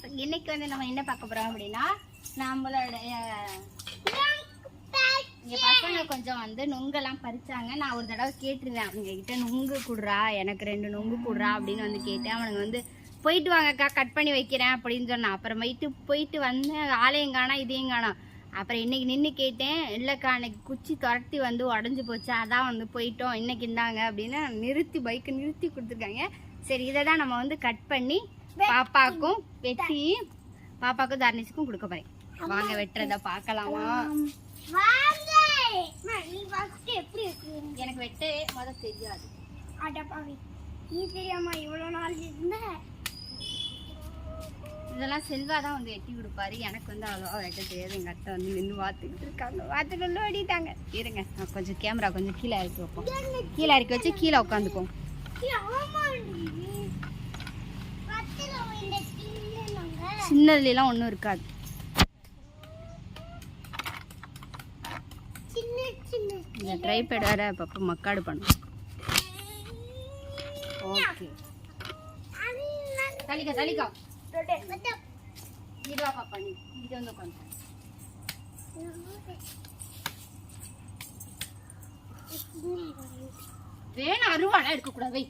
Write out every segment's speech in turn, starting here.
Friends இன்னைக்கு வந்து நம்ம என்ன பார்க்க போறோம் அப்படின்னா நம்மளுடைய இங்க பசங்க கொஞ்சம் வந்து நுங்கெல்லாம் பறிச்சாங்க. நான் ஒரு தடவை கேட்டிருந்தேன். அவங்க கிட்ட நுங்கு குடுறா எனக்கு ரெண்டு நுங்கு குடுறா அப்படின்னு வந்து கேட்டேன். அவனுங்க வந்து போயிட்டு வாங்கக்கா கட் பண்ணி வைக்கிறேன் அப்படின்னு சொன்னான். அப்புறமேட்டு போயிட்டு வந்தேன் ஆலையும் காணா இதையும் காணோம். அப்புறம் இன்னைக்கு நின்று கேட்டேன். இல்லைக்கா அன்னைக்கு குச்சி துரத்தி வந்து உடஞ்சி போச்சு. அதான் வந்து போயிட்டோம். இன்னைக்கு இந்தாங்க அப்படின்னு நிறுத்தி பைக்கை நிறுத்தி கொடுத்துருக்காங்க. சரி இதை தான் நம்ம வந்து கட் பண்ணி பாப்பாக்கும் வெட்டி பாப்பாக்கும் தர்ணிச்சுக்கும் கொடுக்க போறேன். வாங்க வெட்டுறத பார்க்கலாமா? எனக்கு வெட்ட முத தெரியாது. அடப்பாவி நீ தெரியாம இவ்வளவு நாள் இருந்த? இதெல்லாம் செல்வா தான் வந்து வெட்டி கொடுப்பாரு. எனக்கு வந்து அவ்வளோவா வெட்ட தெரியாது. எங்கள் அத்தை வந்து நின்று பார்த்துக்கிட்டு இருக்காங்க. பார்த்துட்டு ஓடிட்டாங்க. இருங்க நான் கொஞ்சம் கேமரா கொஞ்சம் கீழே இறக்கி வைப்போம். கீழே இறக்கி வச்சு கீழே உட்காந்துப்போம் சின்னதுலாம் ஒன்றும் இருக்காது. சின்ன சின்ன இந்த ட்ரைபேட் வேற அப்பப்போ மக்காடு பண்ணும். ஓகே தலிக்கா தலிக்கா இதுவா பாப்பா நீ இது வந்து உட்காந்து வேணும் அருவாடா எடுக்கக்கூடாது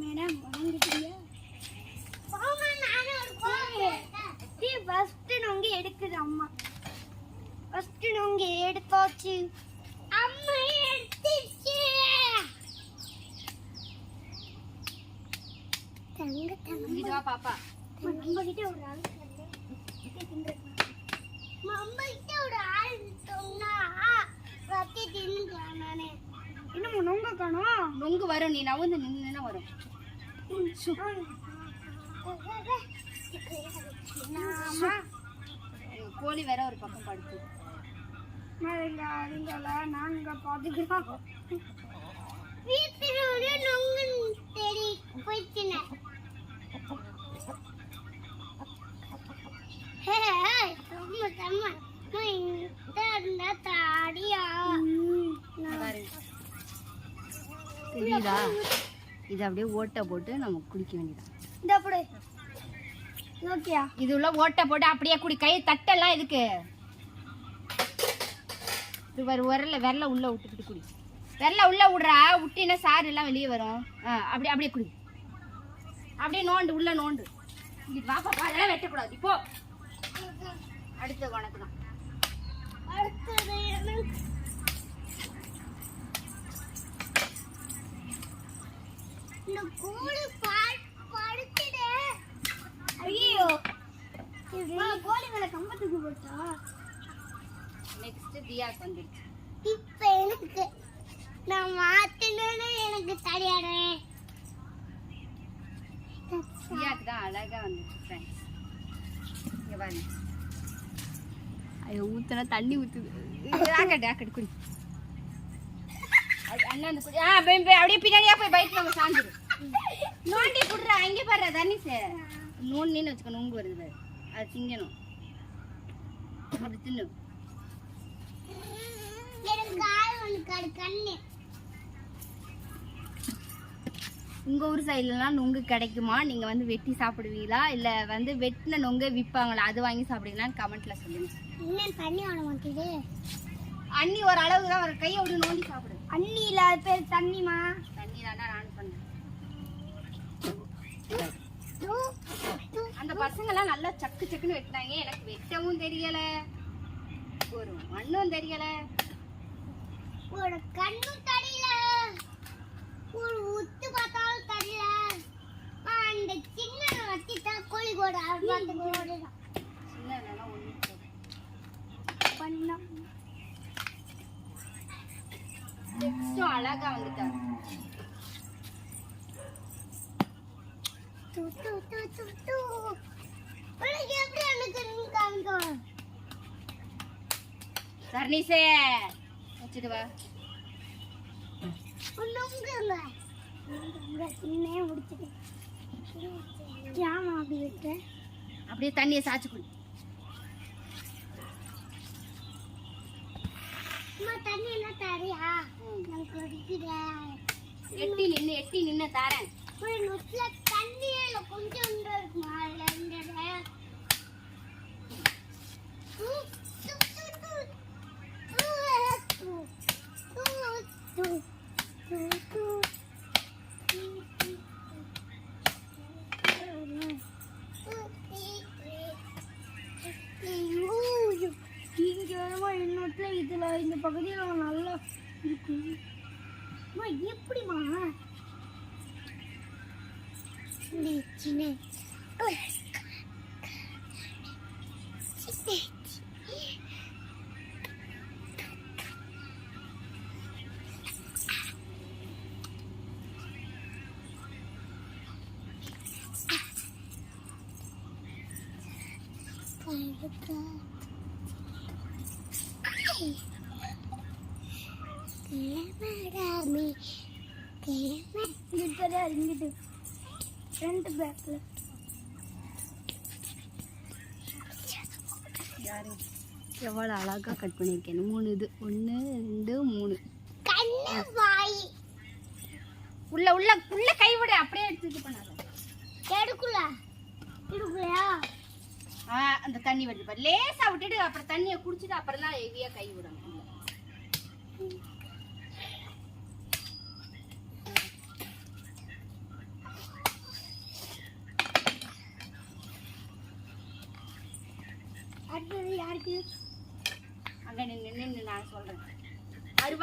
மேடம் வாங்கிட்டீங்க ஃபர்ஸ்ட் நொங்கு எடுக்குது அம்மா. ஃபர்ஸ்ட் நொங்கு எடுத்தாச்சு அம்மா எடுத்துச்சு தங்க தங்க இதுவா பாப்பா. நம்ம கிட்ட ஒரு ஆள் நம்ம கிட்ட ஒரு ஆள் சொன்னா ரத்தி தின்னுக்கலாம் நானே. இன்னும் நொங்க காணோம் நொங்கு வரும் நீ நவுந்து நின்னுனா வரும். கோழி வேற ஒரு பக்கம் படுத்து. நாங்க பாத்துக்கிறோம் வீட்டிலோட நொங்கு தெரி போயிடுச்சுன செம்ம செம்ம இந்த இருந்தா தாடியா பாரு. தெரியுதா? இது அப்படியே ஓட்டை போட்டு நம்ம குடிக்க வேண்டியதான் இந்த ஓகேயா இது உள்ள ஓட்டை போட்டு அப்படியே குடி. கை தட்டெல்லாம் எதுக்கு? இது வர விரல விரல உள்ள விட்டுக்கிட்டு குடி. விரல உள்ள விடுறா விட்டினா சாறு எல்லாம் வெளியே வரும். அப்படியே அப்படியே குடி. அப்படியே நோண்டு உள்ள நோண்டு. இது வா பாப்பா அதெல்லாம் வெட்டக்கூடாது. இப்போ அடுத்த உனக்கு தான் அடுத்தது எனக்கு இந்த கோழி பாட் படுத்துடு ஐயோ கோழி மேல கம்பத்துக்கு போட்டா? நெக்ஸ்ட் தியாக்கு வந்துருச்சு. இப்ப எனக்கு நான் மாத்தணும்னு எனக்கு தெரியாதே தியாக்கு தான் அழகா வந்துச்சு பாருங்க ஐயோ ஊத்துனா தண்ணி ஊத்துது. ஆக்கட்டு ஆக்கட்டு குடி. அது அண்ணா அந்த குடி. ஆ போய் போய் அப்படியே பின்னாடியே போய் பைக் நம்ம சாஞ்சிரு நோண்டி குடுறா அங்கே பாரு தண்ணி சார் நோண்டின்னு வச்சுக்கோ நொங்கு வருது பாரு. அது திங்கணும். அப்படி தின்னு எனக்கு கால் ஒன்று காடு கண்ணு. உங்க ஊர் சைட்லலாம் நொங்கு கிடைக்குமா? நீங்க வந்து வெட்டி சாப்பிடுவீங்களா? இல்ல வந்து வெட்டின நொங்க விற்பாங்களா அது வாங்கி சாப்பிடுவீங்களான்னு கமெண்ட்ல சொல்லுங்க. இன்னும் தண்ணி வர மாட்டேது அண்ணி ஒரு அளவுக்கு தான் ஒரு கையை விட்டு நோண்டி சாப்பிடு. அண்ணி இல்லாத பேர் தண்ணிமா தண்ணி தாண்டா நான் பண்ணேன் அந்த பசங்க எல்லாம் நல்லா சக்கு சக்குன்னு வெட்டினாங்க. எனக்கு வெட்டவும் தெரியல. ஒரு மண்ணும் தெரியல. ஒரு கண்ணும் தெரியல. ஒரு உத்து பார்த்தாலும் தெரியல அந்த சின்ன வச்சுட்டா கோழிக்கோட பார்த்துக்கு ஓடுதான் சின்ன வேணா ஒண்ணு பண்ணோம் நெக்ஸ்டும் அழகா காமிக்கும்? சர்னீசே வச்சுட்டு வா. முடிச்சிட்டேன் ஏமா அப்படி விட்டுற அப்படியே தண்ணியை சாய்ச்சி குடி தண்ணி எல்லாம் தரியா எட்டி நின்று எட்டி நின்று தாரேன். ஒரு தண்ணியே இல்லை கொஞ்சம் இருக்குமா? அதில் பகுதியில நல்லா இருக்கும் எப்படிமா எப்படிம்மா? இந்த சின்ன. கிளம்படாமே இங்கிட்டு இங்கிட்டு ஃப்ரண்ட் பேக்கில் எவ்வளோ அழகாக கட் பண்ணியிருக்கேன். மூணு இது. ஒன்று ரெண்டு மூணு. கண்ணு வாய். உள்ள உள்ள உள்ள கை விடு. அப்படியே எடுத்து பண்ணாத. எடுக்கல எடுக்கலையா ஆ அந்த தண்ணி வருது பாரு. லேசா விட்டுட்டு அப்புறம் தண்ணியை குடிச்சிட்டு அப்புறம் தான் ஹெவியா கை விடணும் உள்ள. அடுத்தது யாருக்கு அங்க நின்று நின்று நான் சொல்றேன்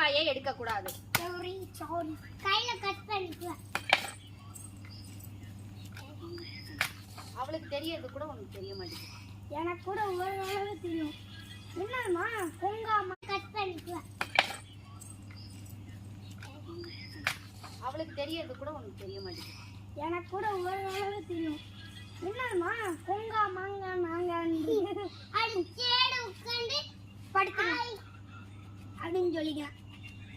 அருவாயே எடுக்க கூடாது சாரி சாரி கையில கட் பண்ணிக்குவேன் அவளுக்கு தெரியறது கூட உனக்கு தெரிய மாட்டேங்குது. எனக்கு கூட ஒரு அளவு தெரியும். என்னம்மா பொங்காம கட் பண்ணிக்குவேன் அவளுக்கு தெரியறது கூட உனக்கு தெரிய மாட்டேங்குது. எனக்கு கூட ஒரு அளவு தெரியும். என்னம்மா பொங்கா மாங்கா நாங்க அது சேடு உட்காந்து படுக்கிறேன் அப்படின்னு சொல்லிக்கிறேன்.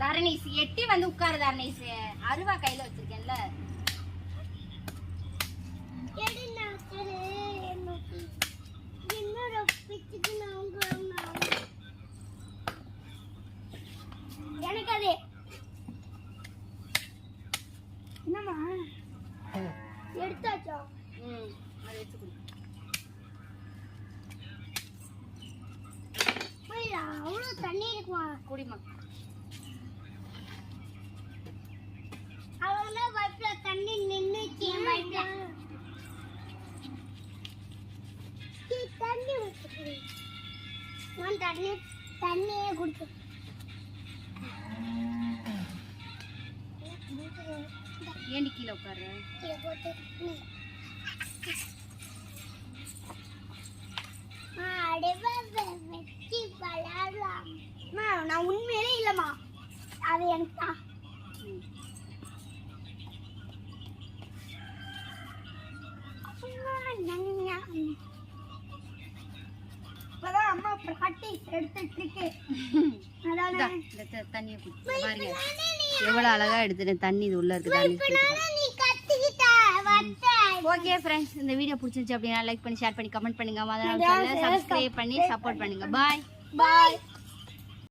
தரணீஸ் எட்டி வந்து உட்காரு தரணீஸ். அருவா கையில வச்சிருக்கேன்ல. எனக்கு அது. என்னம்மா? எடுத்தாச்சா? ம் அதை புரியல அவ்வளோ தண்ணி இருக்குமா? குடிமா அவங்க பைப்ல தண்ணி நின்னுச்சு என் நான் தண்ணி தண்ணியே குடிச்சு ஏண்டி கீழே உட்காரு பிராக்டிஸ் எடுத்துட்டு இருக்கு தண்ணியை பாருங்க. எவ்வளோ அழகா எடுத்துட்டேன் தண்ணி இது உள்ள இருக்கு தண்ணி நீ கத்துக்கிட்ட வட்ட. ஓகே ஃப்ரெண்ட்ஸ் இந்த வீடியோ பிடிச்சிருச்சு அப்படின்னா லைக் பண்ணி ஷேர் பண்ணி கமெண்ட் பண்ணுங்க. மதனால சப்ஸ்கிரைப் பண்ணி சப்போர்ட் பண்ணுங்க. பாய் பாய்